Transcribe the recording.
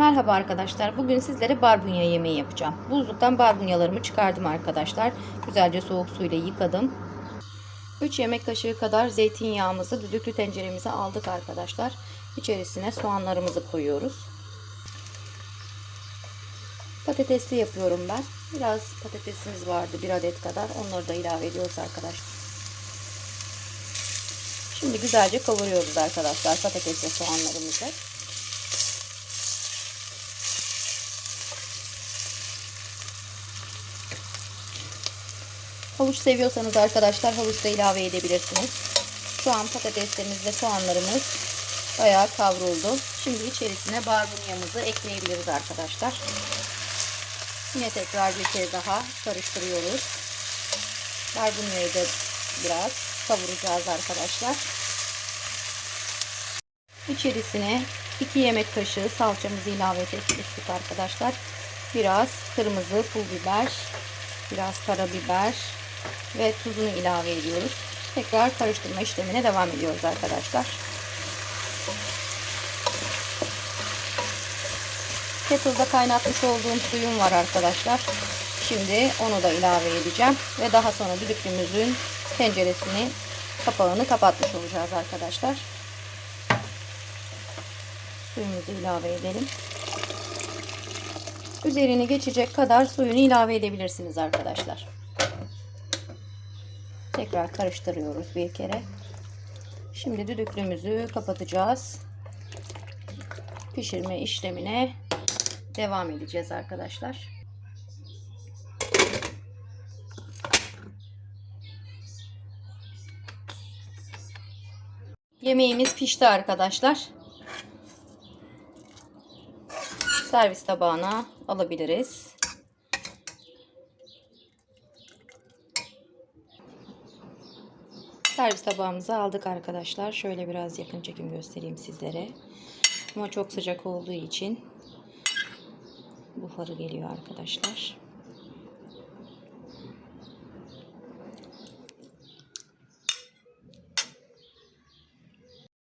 Merhaba arkadaşlar. Bugün sizlere barbunya yemeği yapacağım. Buzluktan barbunyalarımı çıkardım arkadaşlar. Güzelce soğuk suyla yıkadım. 3 yemek kaşığı kadar zeytinyağımızı düdüklü tenceremize aldık arkadaşlar. İçerisine soğanlarımızı koyuyoruz. Patatesli yapıyorum ben. Biraz patatesimiz vardı bir adet kadar. Onları da ilave ediyoruz arkadaşlar. Şimdi güzelce kavuruyoruz arkadaşlar patates ve soğanlarımızı. Havuç seviyorsanız arkadaşlar havuç da ilave edebilirsiniz. Şu an patateslerimiz ve soğanlarımız bayağı kavruldu. Şimdi içerisine barbunyamızı ekleyebiliriz arkadaşlar. Yine tekrar bir kez daha karıştırıyoruz. Barbunyayı da biraz kavuracağız arkadaşlar. İçerisine 2 yemek kaşığı salçamızı ilave ettik arkadaşlar. Biraz kırmızı pul biber, biraz karabiber ve tuzunu ilave ediyoruz. Tekrar karıştırma işlemine devam ediyoruz arkadaşlar. Kettle'da kaynatmış olduğum suyum var arkadaşlar. Şimdi onu da ilave edeceğim ve daha sonra düdüklümüzün tenceresini kapağını kapatmış olacağız arkadaşlar. Suyumuzu ilave edelim. Üzerini geçecek kadar suyunu ilave edebilirsiniz arkadaşlar. Tekrar karıştırıyoruz bir kere. Şimdi düdüklümüzü kapatacağız. Pişirme işlemine devam edeceğiz arkadaşlar. Yemeğimiz pişti arkadaşlar. Servis tabağına alabiliriz. Servis tabağımızı aldık arkadaşlar. Şöyle biraz yakın çekim göstereyim sizlere. Ama çok sıcak olduğu için buharı geliyor arkadaşlar.